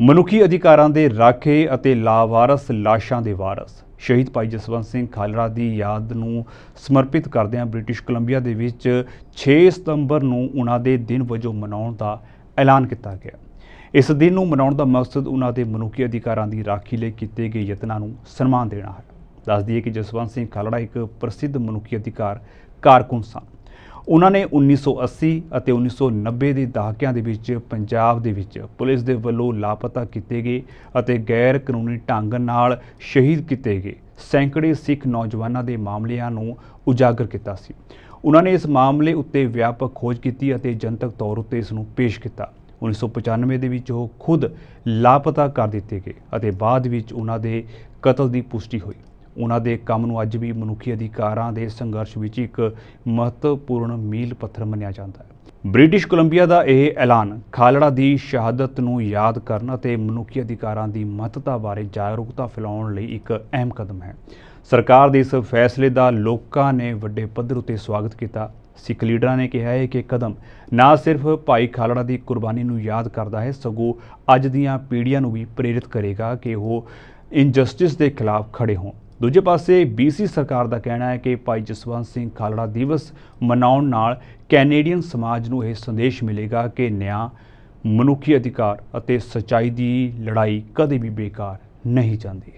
ਮਨੁੱਖੀ ਅਧਿਕਾਰਾਂ ਦੇ ਰਾਖੇ ਅਤੇ ਲਾਵਾਰਸ ਲਾਸ਼ਾਂ ਦੇ ਵਾਰਸ। ਸ਼ਹੀਦ ਭਾਈ ਜਸਵੰਤ ਸਿੰਘ ਖਾਲੜਾ ਦੀ ਯਾਦ ਨੂੰ ਸਮਰਪਿਤ ਕਰਦਿਆਂ ਬ੍ਰਿਟਿਸ਼ ਕੋਲੰਬੀਆ ਦੇ ਵਿੱਚ 6 ਸਤੰਬਰ ਨੂੰ ਉਹਨਾਂ ਦੇ ਦਿਨ ਵਜੋਂ ਮਨਾਉਣ ਦਾ ਐਲਾਨ ਕੀਤਾ ਗਿਆ। ਇਸ ਦਿਨ ਨੂੰ ਮਨਾਉਣ ਦਾ ਮਕਸਦ ਉਹਨਾਂ ਦੇ ਮਨੁੱਖੀ ਅਧਿਕਾਰਾਂ ਦੀ ਰਾਖੀ ਲਈ ਕੀਤੇ ਗਏ ਯਤਨਾਂ ਨੂੰ ਸਨਮਾਨ ਦੇਣਾ ਹੈ। ਦੱਸ ਦਈਏ ਕਿ ਜਸਵੰਤ ਸਿੰਘ ਖਾਲੜਾ ਇੱਕ ਪ੍ਰਸਿੱਧ ਮਨੁੱਖੀ ਅਧਿਕਾਰ ਕਾਰਕੁਨ ਸਨ। ਉਹਨਾਂ ਨੇ 1980 ਅਤੇ 1990 ਦੇ ਦਹਾਕਿਆਂ ਦੇ ਵਿੱਚ ਪੰਜਾਬ ਦੇ ਵਿੱਚ ਪੁਲਿਸ ਦੇ ਵੱਲੋਂ ਲਾਪਤਾ ਕੀਤੇ ਗਏ ਅਤੇ ਗੈਰ ਕਾਨੂੰਨੀ ਢੰਗ ਨਾਲ ਸ਼ਹੀਦ ਕੀਤੇ ਗਏ ਸੈਂਕੜੇ ਸਿੱਖ ਨੌਜਵਾਨਾਂ ਦੇ ਮਾਮਲਿਆਂ ਨੂੰ ਉਜਾਗਰ ਕੀਤਾ ਸੀ। ਉਹਨਾਂ ਨੇ ਇਸ ਮਾਮਲੇ ਉੱਤੇ ਵਿਆਪਕ ਖੋਜ ਕੀਤੀ ਅਤੇ ਜਨਤਕ ਤੌਰ ਉੱਤੇ ਇਸ ਨੂੰ ਪੇਸ਼ ਕੀਤਾ। 1995 ਦੇ ਵਿੱਚ ਉਹ ਖੁਦ ਲਾਪਤਾ ਕਰ ਦਿੱਤੇ ਗਏ ਅਤੇ ਬਾਅਦ ਵਿੱਚ ਉਹਨਾਂ ਦੇ ਕਤਲ ਦੀ ਪੁਸ਼ਟੀ ਹੋਈ। ਉਹਨਾਂ ਦੇ ਕੰਮ ਨੂੰ ਅੱਜ ਵੀ ਮਨੁੱਖੀ ਅਧਿਕਾਰਾਂ ਦੇ ਸੰਘਰਸ਼ ਵਿੱਚ ਇੱਕ ਮਹੱਤਵਪੂਰਨ ਮੀਲ ਪੱਥਰ ਮੰਨਿਆ ਜਾਂਦਾ ਹੈ। ਬ੍ਰਿਟਿਸ਼ ਕੋਲੰਬੀਆ ਦਾ ਇਹ ਐਲਾਨ ਖਾਲੜਾ ਦੀ ਸ਼ਹਾਦਤ ਨੂੰ ਯਾਦ ਕਰਨ ਅਤੇ ਮਨੁੱਖੀ ਅਧਿਕਾਰਾਂ ਦੀ ਮਹੱਤਤਾ ਬਾਰੇ ਜਾਗਰੂਕਤਾ ਫੈਲਾਉਣ ਲਈ ਇੱਕ ਅਹਿਮ ਕਦਮ ਹੈ। ਸਰਕਾਰ ਦੇ ਇਸ ਫੈਸਲੇ ਦਾ ਲੋਕਾਂ ਨੇ ਵੱਡੇ ਪੱਧਰ ਉਤੇ ਸਵਾਗਤ ਕੀਤਾ। ਸਿੱਖ ਲੀਡਰਾਂ ਨੇ ਕਿਹਾ ਹੈ ਕਿ ਕਦਮ ਨਾ ਸਿਰਫ ਭਾਈ ਖਾਲੜਾ ਦੀ ਕੁਰਬਾਨੀ ਨੂੰ ਯਾਦ ਕਰਦਾ ਹੈ, ਸਗੋਂ ਅੱਜ ਦੀਆਂ ਪੀੜ੍ਹੀਆਂ ਨੂੰ ਵੀ ਪ੍ਰੇਰਿਤ ਕਰੇਗਾ ਕਿ ਉਹ ਇਨਜਸਟਿਸ ਦੇ ਖਿਲਾਫ ਖੜੇ ਹੋਣ। ਦੂਜੇ ਪਾਸੇ BC ਸਰਕਾਰ ਦਾ ਕਹਿਣਾ ਹੈ ਕਿ ਭਾਈ ਜਸਵੰਤ ਸਿੰਘ ਖਾਲੜਾ ਦਿਵਸ ਮਨਾਉਣ ਨਾਲ ਕੈਨੇਡੀਅਨ ਸਮਾਜ ਨੂੰ ਇਹ ਸੰਦੇਸ਼ ਮਿਲੇਗਾ ਕਿ ਨਿਆਂ, ਮਨੁੱਖੀ ਅਧਿਕਾਰ ਅਤੇ ਸੱਚਾਈ ਦੀ ਲੜਾਈ ਕਦੇ ਵੀ ਬੇਕਾਰ ਨਹੀਂ ਜਾਂਦੀ।